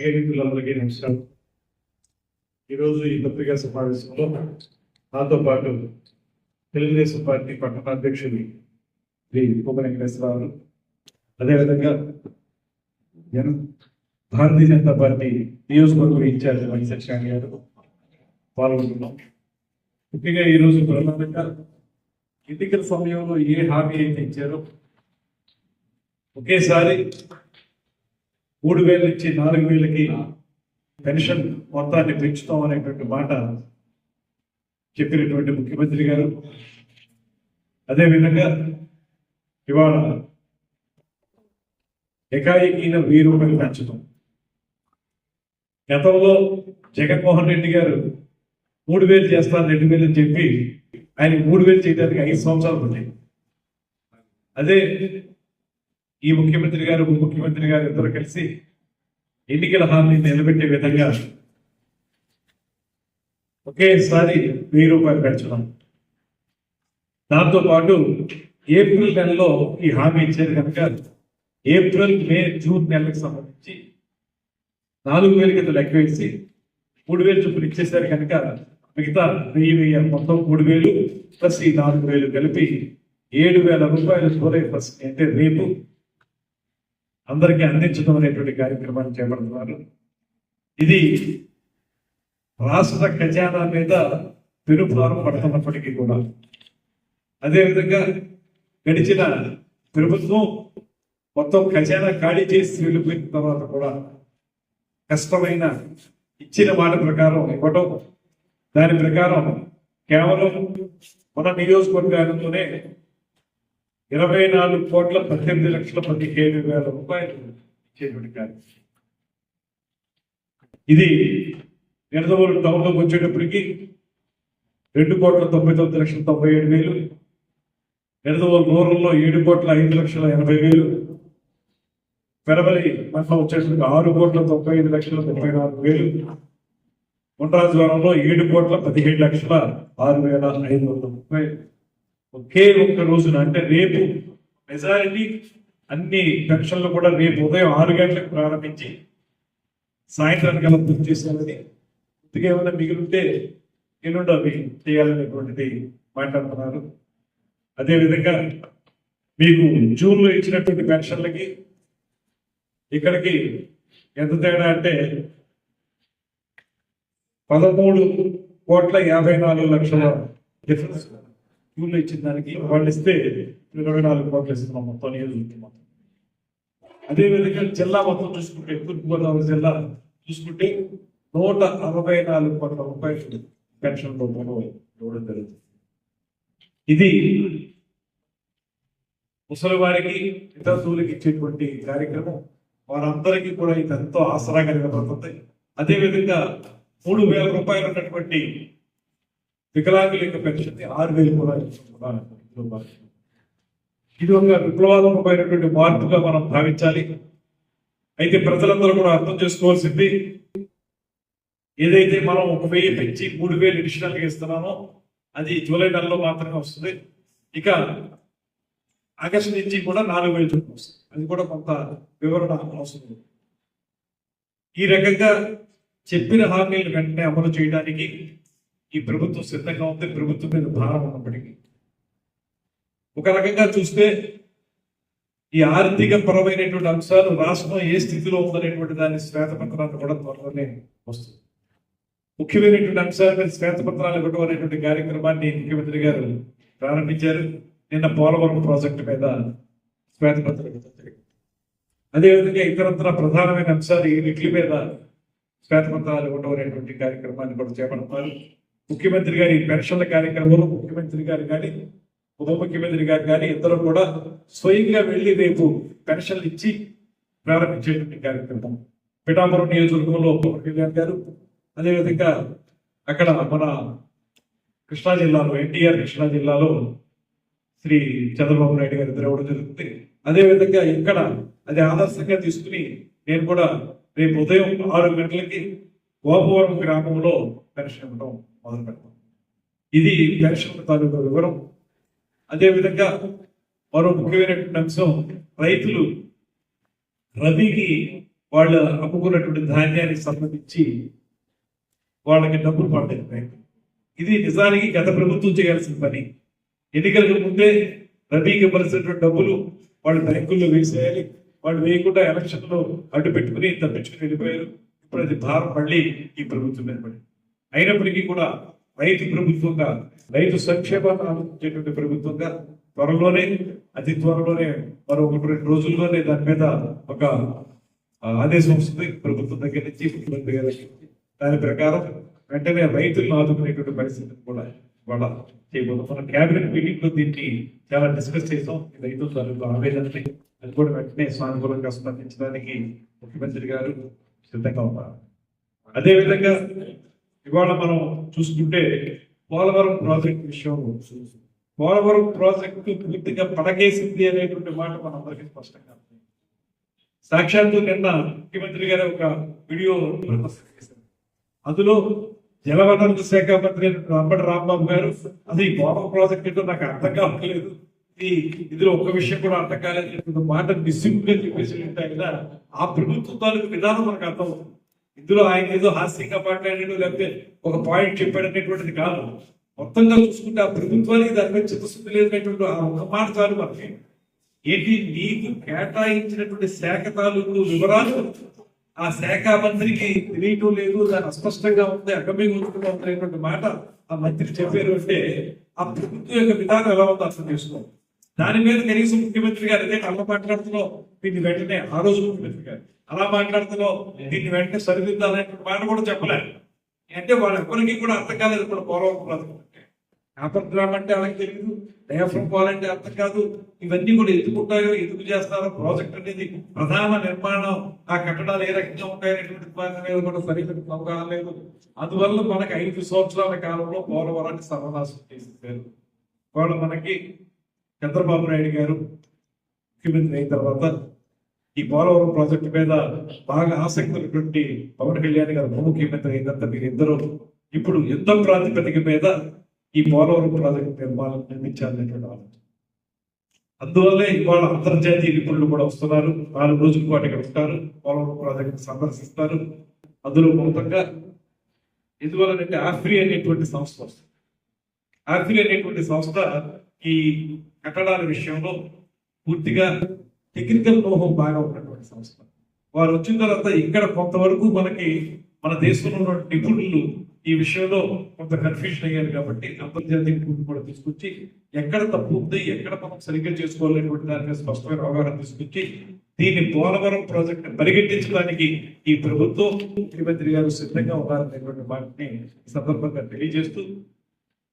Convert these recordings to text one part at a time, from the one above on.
పత్రికేయులందరికీ నమస్కారం. ఈరోజు ఈ పత్రికా సమావేశంలో నాతో పాటు తెలుగుదేశం పార్టీ పట్టణ అధ్యక్షుడి శ్రీ ఉప వెంకటేశ్వరరావు అదేవిధంగా జన భారతీయ జనతా పార్టీ నియోజకవర్గ ఇన్ఛార్జ్ వైఎస్ఆర్ గారు పాల్గొంటున్నాం. ముఖ్యంగా ఈరోజు ప్రధానంగా ఎన్నికల సమయంలో ఏ హామీ అయితే ఇచ్చారో ఒకేసారి మూడు వేల నుంచి నాలుగు వేలకి పెన్షన్ మొత్తాన్ని పెంచుతాం అనేటువంటి మాట చెప్పినటువంటి ముఖ్యమంత్రి గారు. అదేవిధంగా ఇవాళ ఎకాయికీన వెయ్యి రూపాయలు పెంచడం గతంలో జగన్మోహన్ రెడ్డి గారు మూడు వేలు చేస్తాను రెండు వేలు అని చెప్పి ఆయన మూడు వేలు చేయడానికి ఐదు సంవత్సరాలు ఉన్నాయి అదే ఈ ముఖ్యమంత్రి గారు ఉప ముఖ్యమంత్రి గారు ఇద్దరు కలిసి ఎన్నికల హామీని నిలబెట్టే విధంగా ఒకేసారి వెయ్యి రూపాయలు పెంచడం. దాంతోపాటు ఏప్రిల్ నెలలో ఈ హామీ ఇచ్చారు కనుక ఏప్రిల్ మే జూన్ నెలలకు సంబంధించి నాలుగు వేల కింద లెక్క వేసి మూడు వేలు చొప్పులు ఇచ్చేసారు కనుక మిగతా వెయ్యి వెయ్యి మొత్తం మూడు వేలు ప్లస్ ఈ నాలుగు వేలు కలిపి ఏడు వేల రూపాయలు జూలై ఫస్ట్ అంటే రేపు అందరికీ అందించడం అనేటువంటి కార్యక్రమాన్ని చేపడుతున్నారు. ఇది రాష్ట్ర ఖజానా మీద పెనుభారం పడుతున్నప్పటికీ కూడా. అదేవిధంగా గడిచిన ప్రభుత్వం మొత్తం ఖజానా ఖాళీ చేసి వెళ్ళిపోయిన తర్వాత కూడా కష్టమైన ఇచ్చిన మాట ప్రకారం ఇవ్వటం దాని ప్రకారం కేవలం మన నియోజకవర్గాలలోనే ఇరవై నాలుగు కోట్ల పద్దెనిమిది లక్షల పదిహేను వేల రూపాయలు ఇచ్చేటువంటి కార్యక్రమం ఇది నిడదవోలు టౌన్లోకి వచ్చేటప్పటికి రెండు కోట్ల తొంభై తొమ్మిది లక్షల తొంభై ఏడు వేలు నిడదవోలు రూరల్లో ఏడు కోట్ల ఐదు లక్షల ఎనభై వేలు పెరవలి మండలం వచ్చేసరికి ఆరు కోట్ల తొంభై ఐదు లక్షల ముప్పై నాలుగు వేలు ఉండ్రాజవరంలో ఏడు కోట్ల పదిహేడు లక్షల ఆరు వేల ఐదు వందల ముప్పై ఒకే ఒక్క రోజున అంటే రేపు మెజారిటీ అన్ని పెన్షన్లు కూడా రేపు ఉదయం ఆరు గంటలకు ప్రారంభించి సాయంత్రానికి అలా పూర్తి చేసేయాలని ఇందుకే ఏమైనా మిగిలితే ఎల్లుండి అవి చేయాలనేటువంటిది మాట్లాడుతున్నారు. అదేవిధంగా మీకు జూన్లో ఇచ్చినటువంటి పెన్షన్లకి ఇక్కడికి ఎంత తేడా అంటే పదమూడు కోట్ల యాభై నాలుగు లక్షల డిఫరెన్స్. క్యూలో ఇచ్చిన దానికి వాళ్ళు ఇస్తే ఇరవై నాలుగు కోట్లు ఇస్తున్నాం మొత్తం నియోజకవర్గం మొత్తం. అదేవిధంగా జిల్లా మొత్తం చూసుకుంటే తూర్పుగోదావరి జిల్లా చూసుకుంటే నూట అరవై నాలుగు కోట్ల రూపాయలు పెన్షన్ రూపంలో ఇవ్వడం జరుగుతుంది. ఇది ముసలి వారికి ఇతరులకి ఇచ్చేటువంటి కార్యక్రమం. వారందరికీ కూడా ఇది ఎంతో ఆసరాగా నిలబడుతుంది అదేవిధంగా మూడు వేల రూపాయలు ఉన్నటువంటి వికలాంగుల యొక్క పెన్షన్ ఆరు వేలు కూడా ఇది ఒక విప్లవాత్మకమైనటువంటి మార్పుగా మనం భావించాలి. అయితే ప్రజలందరూ కూడా అర్థం చేసుకోవాల్సింది ఏదైతే మనం ఒక వెయ్యి పెంచి మూడు వేలు అడిషనల్గా ఇస్తున్నామో అది జూలై నెలలో మాత్రమే వస్తుంది. ఇక ఆగస్టు నుంచి కూడా నాలుగు వేలు చొప్పున వస్తుంది. అది కూడా కొంత వివరణ అవసరం. ఈ రకంగా చెప్పిన హామీలు వెంటనే అమలు చేయడానికి ఈ ప్రభుత్వం సిద్ధంగా ఉంది ప్రభుత్వం మీద భారం ఉన్నప్పటికీ. ఒక రకంగా చూస్తే ఈ ఆర్థిక పరమైనటువంటి అంశాలు రాష్ట్రం ఏ స్థితిలో ఉందనేటువంటి దాని శ్వేతపత్రాన్ని కూడా త్వరలోనే వస్తుంది ముఖ్యమైనటువంటి అంశాల మీద శ్వేతపత్రాలు ఇవ్వడం అనేటువంటి కార్యక్రమాన్ని ముఖ్యమంత్రి గారు ప్రారంభించారు. నిన్న పోలవరం ప్రాజెక్టు మీద శ్వేతపత్రం ఇవ్వడం జరిగింది. అదేవిధంగా ఇతరత్ర ప్రధానమైన అంశాలు ఈ వీటి మీద శ్వేతపత్రాలు ఇవ్వడం అనేటువంటి కార్యక్రమాన్ని కూడా చేపడతారు ముఖ్యమంత్రి గారి పెన్షన్ల కార్యక్రమంలో ముఖ్యమంత్రి గారు కానీ ఉప ముఖ్యమంత్రి గారు కానీ ఇద్దరు కూడా స్వయంగా వెళ్ళి రేపు పెన్షన్లు ఇచ్చి ప్రారంభించేటువంటి కార్యక్రమం. పిఠాపురం నియోజకవర్గంలో కళ్యాణ్ గారు అదేవిధంగా అక్కడ మన కృష్ణా జిల్లాలో ఎన్టీఆర్ కృష్ణా జిల్లాలో శ్రీ చంద్రబాబు నాయుడు గారు ఇద్దరు ఇవ్వడం జరుగుతుంది. అదేవిధంగా ఇక్కడ అది ఆదర్శంగా తీసుకుని నేను కూడా రేపు ఉదయం ఆరు గంటలకి గోపవరం గ్రామంలో పెన్షన్ ఇవ్వడం మొదలు పెడతాం. ఇది పెన్షన్ తాలూకా వివరం. అదేవిధంగా మరో ముఖ్యమైనటువంటి అంశం రైతులు రబీకి వాళ్ళు అమ్ముకున్నటువంటి ధాన్యానికి సంబంధించి వాళ్ళకి డబ్బులు పడలేదు బ్యాంకు. ఇది నిజానికి గత ప్రభుత్వం చేయాల్సిన పని. ఎన్నికలకు ముందే రబీకి ఇవ్వాల్సినటువంటి డబ్బులు వాళ్ళు బ్యాంకుల్లో వేసేయాలి. వాళ్ళు వేయకుండా ఎలక్షన్లో అడ్డు పెట్టుకుని తప్పించుకుని వెళ్ళిపోయారు. ఇప్పుడు అది భారం మళ్ళీ ఈ ప్రభుత్వం మీద అయినప్పటికీ కూడా రైతు ప్రభుత్వంగా రైతు సంక్షేమాన్ని ఆలోచించేటువంటి ప్రభుత్వంగా త్వరలోనే అతి త్వరలోనే మరో ఒకటి రెండు రోజుల్లోనే దాని మీద ఒక ఆదేశం వస్తుంది. ప్రభుత్వం దగ్గర నుంచి ముఖ్యమంత్రి గారి దాని ప్రకారం వెంటనే రైతులను ఆదుకునేటువంటి పరిస్థితిని కూడా ఇవాళ చేయబోతాం మన క్యాబినెట్ మీటింగ్లో దీన్ని చాలా డిస్కస్ చేసాం ఈ రైతుల తాలూకు ఆవేదనని అది కూడా వెంటనే సానుకూలంగా స్పందించడానికి ముఖ్యమంత్రి గారు సిద్ధంగా ఉన్నారు. అదేవిధంగా ఇవాళ మనం చూసుకుంటే పోలవరం ప్రాజెక్ట్ విషయం పోలవరం ప్రాజెక్టు పూర్తిగా పడకేసింది అనేటువంటి మాట మనందరికీ స్పష్టంగా సాక్షాత్తు నిన్న ముఖ్యమంత్రి గారు ఒక వీడియో చేశారు. అందులో జలవనరుల శాఖ మంత్రి అంబటి రాంబాబు గారు అది పోలవరం ప్రాజెక్ట్ ఏంటో నాకు అర్థం కావట్లేదు. ఈ ఇందులో ఒక్క విషయం కూడా అర్థం కాలేదు. మాట నిస్సింపుగా చెప్పేసి ఉంటే ఆయన ఆ ప్రభుత్వం తాలూకు విధానం మనకు అర్థం అవుతుంది ఇందులో ఆయన ఏదో హాస్యంగా మాట్లాడాడు లేకపోతే ఒక పాయింట్ చెప్పాడు అనేటువంటిది కాదు. మొత్తంగా చూసుకుంటే ఆ ప్రభుత్వానికి దాని మీద చిత్తశుద్ధి లేనటువంటి ఆ ఒక మాట చాలు మనకి. ఏంటి? నీకు కేటాయించినటువంటి శాఖ తాలూకు వివరాలు ఆ శాఖ మంత్రికి తెలియటం లేదు దాని అస్పష్టంగా ఉంది అగమ్యంగా అనేటువంటి మాట ఆ మంత్రి చెప్పారు అంటే ఆ ప్రభుత్వం యొక్క విధానం ఎలా ఉందో అర్థం చేసుకోవాలి. దాని మీద కనీసం ముఖ్యమంత్రి గారు అదే అలా మాట్లాడుతున్నాం దీన్ని వెంటనే ఆ రోజు ముఖ్యమంత్రి గారు. అలా మాట్లాడుతున్నాం దీన్ని వెంటనే సరిదిద్దాలనేటువంటి మాట కూడా చెప్పలేదు. అంటే వాళ్ళ ఎవరికి కూడా అర్థం కాలేదు ఇప్పుడు పోలవరం ప్రాజెక్ట్ అంటే వాళ్ళకి తెలియదు డయాఫ్రమ్ పోవాలంటే అర్థం కాదు. ఇవన్నీ కూడా ఎందుకు ఉంటాయో ఎందుకు చేస్తారో ప్రాజెక్ట్ అనేది ప్రధాన నిర్మాణం. ఆ కట్టడాలు ఏ రకంగా ఉంటాయనేటువంటి మీద కూడా సరిగ్గా అవగాహన లేదు. అందువల్ల మనకి ఐదు సంవత్సరాల కాలంలో పోలవరాన్ని సర్వనాశనం చేసేసారు వాళ్ళు మనకి చంద్రబాబు నాయుడు గారు ముఖ్యమంత్రి అయిన తర్వాత ఈ పోలవరం ప్రాజెక్టు మీద బాగా ఆసక్తి ఉన్నటువంటి పవన్ కళ్యాణ్ గారు ఉప ముఖ్యమంత్రి అయినంత మీరిద్దరూ ఇప్పుడు యుద్ధ ప్రాతిపదిక మీద ఈ పోలవరం ప్రాజెక్టు నిర్మాణం నిర్మించాలనేటువంటి ఆలోచన. అందువల్లే ఇవాళ అంతర్జాతీయ నిపుణులు కూడా వస్తున్నారు. నాలుగు రోజుల పాటు ఇక్కడ ఉంటారు. పోలవరం ప్రాజెక్టు సందర్శిస్తారు. అందులో మొత్తంగా ఎందువల్లనంటే ఆఫ్రీ అనేటువంటి సంస్థ వస్తుంది. ఆఫ్రీ అనేటువంటి సంస్థ ఈ కట్టడాల విషయంలో పూర్తిగా టెక్నికల్ లోహం బాగా ఉన్నటువంటి సంస్థ. వారు వచ్చిన తర్వాత ఇక్కడ కొంతవరకు మనకి మన దేశంలో ఉన్న నిపుణులు ఈ విషయంలో కొంత కన్ఫ్యూజన్ అయ్యారు కాబట్టి అంతర్జాతీయ నిపుణులు కూడా తీసుకొచ్చి ఎక్కడ తప్పు ఉంది ఎక్కడ మనం సరిగ్గా చేసుకోవాలనేటువంటి దాని మీద స్పష్టమైన అవగాహన తీసుకొచ్చి దీన్ని పోలవరం ప్రాజెక్ట్ పరిగెట్టించడానికి ఈ ప్రభుత్వం ముఖ్యమంత్రి గారు సిద్ధంగా ఉన్నారనేటువంటి మాటని సందర్భంగా తెలియజేస్తూ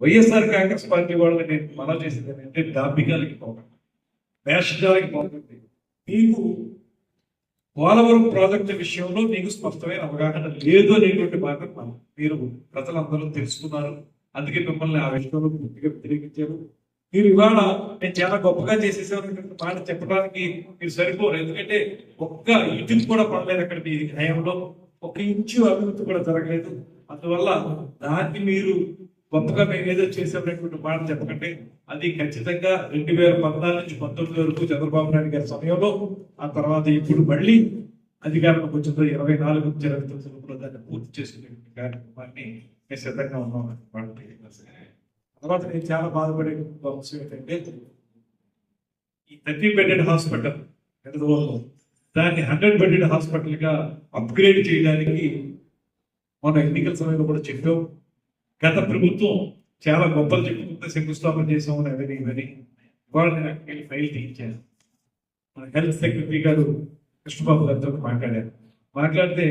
వైఎస్ఆర్ కాంగ్రెస్ పార్టీ వాళ్ళని నేను మనం చేసేది ఏంటంటే డాంబికాలకి పోకండి వేషజాలకి పోకండి మీకు పోలవరం ప్రాజెక్టు విషయంలో మీకు స్పష్టమైన అవగాహన లేదు అనేటువంటి మాత్రం మనం మీరు ప్రజలందరూ తెలుసుకున్నారు. అందుకే మిమ్మల్ని ఆ విషయంలో పూర్తిగా వ్యతిరేకించారు. మీరు ఇవాళ నేను చాలా గొప్పగా చేసేసాను మాట చెప్పడానికి మీరు సరిపోరు. ఎందుకంటే ఒక్క ఇంటికి కూడా పడలేదు అక్కడ మీ హయాంలో. ఒక ఇంచు అభివృద్ధి కూడా జరగలేదు. అందువల్ల దాన్ని మీరు గొప్పగా మేము ఏదో చేసామనేటువంటి మాట చెప్పకండి. అది ఖచ్చితంగా రెండు వేల పద్నాలుగు నుంచి పంతొమ్మిది వరకు చంద్రబాబు నాయుడు గారి సమయంలో ఆ తర్వాత ఇప్పుడు మళ్ళీ అధికారంలోకి వచ్చిన ఇరవై నాలుగు నుంచి ఇరవై తొమ్మిది దాన్ని పూర్తి చేసుకునేటువంటి కార్యక్రమాన్ని మేము సిద్ధంగా ఉన్నాం తర్వాత నేను చాలా బాధపడే అంశం ఏంటంటే ఈ థర్టీ బెడెడ్ హాస్పిటల్ హైదరాబాద్లో దాన్ని హండ్రెడ్ బెడెడ్ హాస్పిటల్గా అప్గ్రేడ్ చేయడానికి మన ఎన్నికల సమయంలో కూడా చెప్పాం. గత ప్రభుత్వం చాలా గొప్పలు చెప్పుకుంటే శంకుస్థాపన చేసామని అవని ఇవని వాళ్ళని వెళ్ళి ఫైల్ తీయించాను. మన హెల్త్ సెక్రటరీ గారు కృష్ణబాబు గారితో మాట్లాడారు. మాట్లాడితే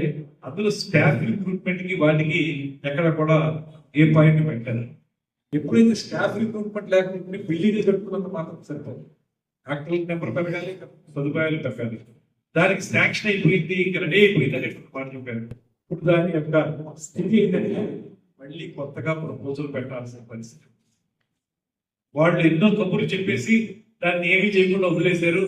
అందులో స్టాఫ్ రిక్రూట్మెంట్కి వాటికి ఎక్కడ కూడా ఏ పాయింట్ పెట్టారు ఎప్పుడైతే స్టాఫ్ రిక్రూట్మెంట్ లేకుండా బిల్డింగ్ కట్టుకున్నంత మాత్రం సరిపోదు. డాక్టర్ల నెంబర్ పెరగాలి సదుపాయాలు పెరగాలి. దానికి శాంక్షన్ అయిపోయింది ఇంకా రెడీ అయిపోయింది అనేటువంటి మాట చెప్పారు. ఇప్పుడు దాని యొక్క స్థితి ఏంటంటే మళ్ళీ కొత్తగా ప్రపోజల్ పెట్టాల్సిన పరిస్థితి. వాళ్ళు ఎన్నో కబుర్లు చెప్పేసి దాన్ని ఏమీ చేయకుండా వదిలేశారు.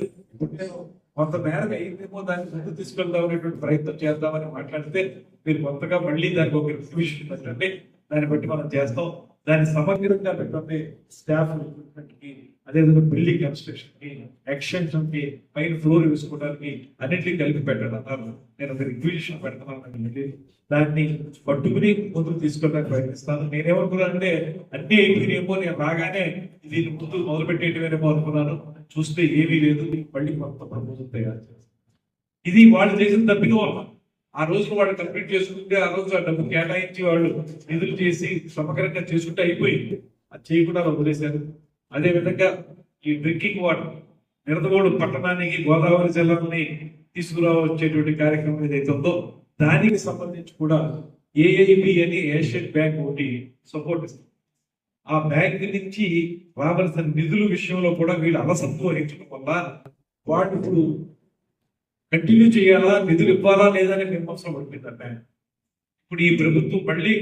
కొంత మేరకు అయిందేమో దాన్ని ముందు తీసుకెళ్దాం అనేటువంటి ప్రయత్నం చేద్దామని మాట్లాడితే మీరు కొత్తగా మళ్ళీ దానికి ఒక రిఫ్యూషన్ పెట్టండి దాన్ని బట్టి మనం చేస్తాం. దాన్ని సమగ్రంగా పెట్టండి స్టాఫ్ రిక్రూట్మెంట్కి అదేవిధంగా బిల్డింగ్ కన్స్ట్రక్షన్కి ఎక్స్టెన్షన్కి పైన ఫ్లోర్ వేసుకోవడానికి అన్నింటినీ కలిపి పెట్టండి అన్నారు. నేను ఒక రిక్విజిషన్ పెడతాను దాన్ని పట్టుకుని ముందుకు తీసుకోవడానికి ప్రయత్నిస్తాను. నేనేమనుకున్నానంటే అన్ని అయిపోయినేమో నేను రాగానే ఇది ముందు మొదలుపెట్టేయటమేమో అనుకున్నాను. చూస్తే ఏమీ లేదు. మళ్ళీ కొత్త ప్రపోజల్ తయారు చేస్తాను. ఇది వాళ్ళు చేసిన తప్పిన ఆ రోజు వాళ్ళు కంప్లీట్ చేసుకుంటే ఆ రోజు ఆ డబ్బు కేటాయించి వాళ్ళు నిధులు చేసి సమగ్రంగా చేసుకుంటే అయిపోయింది. అది చేయకుండా వదిలేశారు. అదే విధంగా ఈ డ్రింకింగ్ వాటర్ నిరదగోడు పట్టణానికి గోదావరి జిల్లాని తీసుకురావచ్చేటువంటి కార్యక్రమం ఏదైతే ఉందో దానికి సంబంధించి కూడా ఏఐబి అని ఏషియన్ బ్యాంక్ ఒకటి సపోర్ట్ ఇస్తుంది. ఆ బ్యాంక్ నుంచి రావాల్సిన నిధుల విషయంలో కూడా వీళ్ళు అలసత్వం వహించడం వల్ల వాళ్ళు ఇప్పుడు కంటిన్యూ చేయాలా? నిధులు ఇవ్వాలా లేదా అని విమర్శలు పడిపోయింది ఇప్పుడు ఈ ప్రభుత్వం మళ్ళీ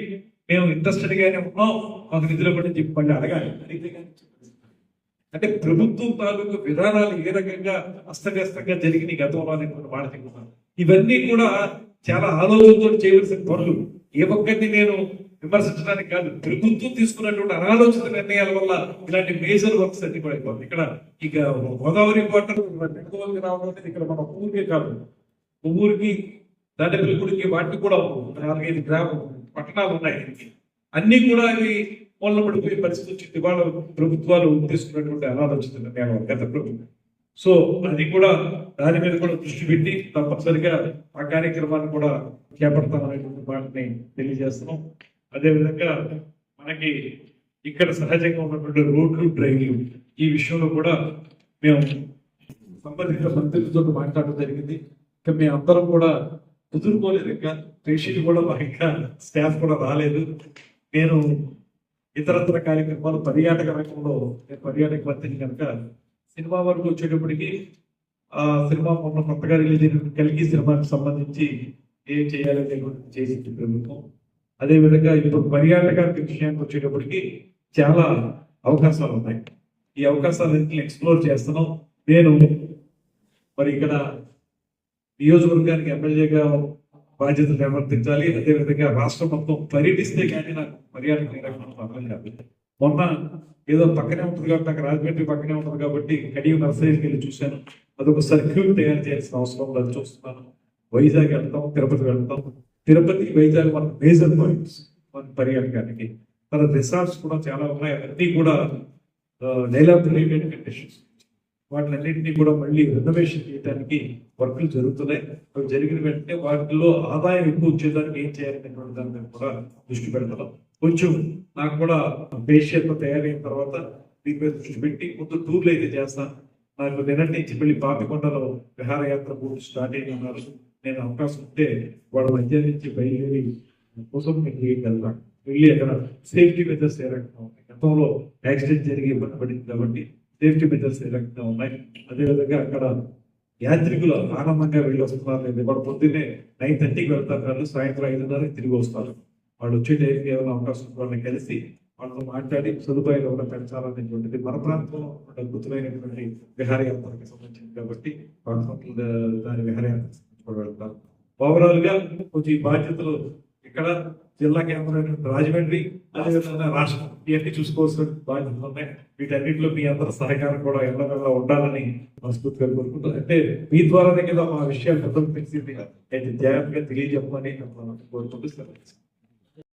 మేము ఇంట్రెస్టెడ్ గానే ఉన్నాం. మాకు నిధులు ఇవ్వండి చెప్పి మళ్ళీ అడగాలి. అడిగితే కానీ అంటే ప్రభుత్వం తాలూకు విధానాలు ఏ రకంగా అస్తవ్యస్తంగా జరిగిన గతంలో అనేటువంటి మాట చెప్తున్నాను ఇవన్నీ కూడా చాలా ఆలోచనతో చేయవలసిన పనులు. ఏ ఒక్కరిని నేను విమర్శించడానికి కాదు ప్రభుత్వం తీసుకున్నటువంటి అనాలోచిత నిర్ణయాల వల్ల ఇలాంటి మేజర్ వర్క్స్ అన్ని కూడా ఇక్కడ ఇక గోదావరి వాటర్ నెట్టుకోవాలి రావడం అనేది ఇక్కడ మన ఊరికే కాదు. ఊరికి దాటపల్లిగుడికి వాటికి కూడా నాలుగైదు గ్రామ పట్టణాలు ఉన్నాయి. అన్ని కూడా అవి మూలన పడిపోయే పరిస్థితి వచ్చింది. వాళ్ళ ప్రభుత్వాలు తీసుకున్నటువంటి అనాలోచిత నిర్ణయాలు గత ప్రభుత్వం. సో అది కూడా దాని మీద కూడా దృష్టి పెట్టి తప్పనిసరిగా ఆ కార్యక్రమాన్ని కూడా చేపడతామనేటువంటి మాటని తెలియజేస్తున్నాం. అదేవిధంగా మనకి ఇక్కడ సహజంగా ఉన్నటువంటి రోడ్లు డ్రైన్లు ఈ విషయంలో కూడా మేము సంబంధిత మంత్రులతో మాట్లాడడం జరిగింది. ఇంకా మేము అందరం కూడా కుదురుకోలేదు ఇంకా. పేషెంట్ కూడా బాగా ఇంకా స్టాఫ్ కూడా రాలేదు. నేను ఇతరత్ర కార్యక్రమాలు పర్యాటక రంగంలో నేను పర్యాటక మంత్రిని కనుక సినిమా వరకు వచ్చేటప్పటికి ఆ సినిమా మొన్న కొత్తగా రిలీజ్ అయిన కలిగి సినిమాకి సంబంధించి ఏం చేయాలనేటువంటి చేసింది ప్రభుత్వం. అదే విధంగా ఇప్పుడు పర్యాటక విషయానికి వచ్చేటప్పటికి చాలా అవకాశాలు ఉన్నాయి. ఈ అవకాశాలన్నింటిని ఎక్స్ప్లోర్ చేస్తున్నాం. నేను మరి ఇక్కడ నియోజకవర్గానికి ఎమ్మెల్యేగా బాధ్యతలు నిర్వర్తించాలి. అదే విధంగా రాష్ట్రం మొత్తం పర్యటిస్తే కానీ నాకు పర్యాటక నిర్వహణ అర్థం కాదు మొన్న ఏదో పక్కనే ఉంటుంది కాబట్టి నాకు రాజమండ్రి పక్కనే ఉంటుంది కాబట్టి కడియం నర్సరీకి వెళ్ళి చూశాను. అదొక సర్క్యూట్ తయారు చేయాల్సిన అవసరం ఉందని చూస్తున్నాను. వైజాగ్ వెళ్తాం తిరుపతి వెళ్తాం. తిరుపతి వైజాగ్ మన మేజర్ పాయింట్స్ మన పర్యాటకానికి. మన రిసార్ట్స్ కూడా చాలా ఉన్నాయి. అవన్నీ కూడా డైలాగ్ రిలేటెడ్ కండిషన్స్ వాటినన్నింటినీ కూడా మళ్ళీ రెనోవేషన్ చేయడానికి వర్కులు జరుగుతున్నాయి. అవి జరిగిన వెంటనే వాటిలో ఆదాయం ఎక్కువ వచ్చేదానికి ఏం చేయాలనేటువంటి దాని మీద కూడా దృష్టి పెడతాం. కొంచెం నాకు కూడా పేషియల్ తయారైన తర్వాత దీని మీద దృష్టి పెట్టి ముందు టూర్లు అయితే చేస్తాను. నాకు నిన్నటి నుంచి మళ్ళీ పాపికొండలో విహారయాత్ర పూర్తి స్టార్ట్ అయిన ఉన్నారు నేను అవకాశం ఉంటే వాళ్ళ మధ్య నుంచి బయలుదేరి కోసం మీకు వెళ్తాను వెళ్ళి అక్కడ సేఫ్టీ మెజర్స్ ఏ రకంగా ఉన్నాయి? గతంలో యాక్సిడెంట్ జరిగి ఇబ్బంది పడింది కాబట్టి సేఫ్టీ మెజర్స్ ఏ రకంగా ఉన్నాయి? అదేవిధంగా అక్కడ యాత్రికులు ఆనందంగా వెళ్ళి వస్తున్నారు. లేదు వాడు పొద్దున్నే నైన్ థర్టీకి వెళ్తారు కానీ సాయంత్రం ఐదున్నర తిరిగి వస్తారు వాళ్ళు వచ్చే టైంకి ఏమైనా అవకాశం వాళ్ళని కలిసి వాళ్ళతో మాట్లాడి సదుపాయాలు కూడా పెంచాలనేటువంటిది మన ప్రాంతంలో అద్భుతమైనటువంటి విహారయాత్రకి సంబంధించింది కాబట్టి వాళ్ళ దాని విహారయాత్ర వెళ్తాం ఓవరాల్గా కొంచెం ఈ బాధ్యతలు ఇక్కడ జిల్లా కేంద్రం రాజమండ్రి అదేవిధంగా రాష్ట్రం ఇవన్నీ చూసుకోవాల్సిన బాధ్యతలు ఉన్నాయి. వీటన్నిటిలో మీ అందరి సహకారం కూడా ఎల్లవేళ ఉండాలని మనస్ఫూర్తిగా కోరుకుంటున్నాను. అంటే మీ ద్వారానే కదా మా విషయాలు మొత్తం తెలిసింది అయితే జాగ్రత్తగా తెలియజెప్పమని కోరుకుంటూ సెలవు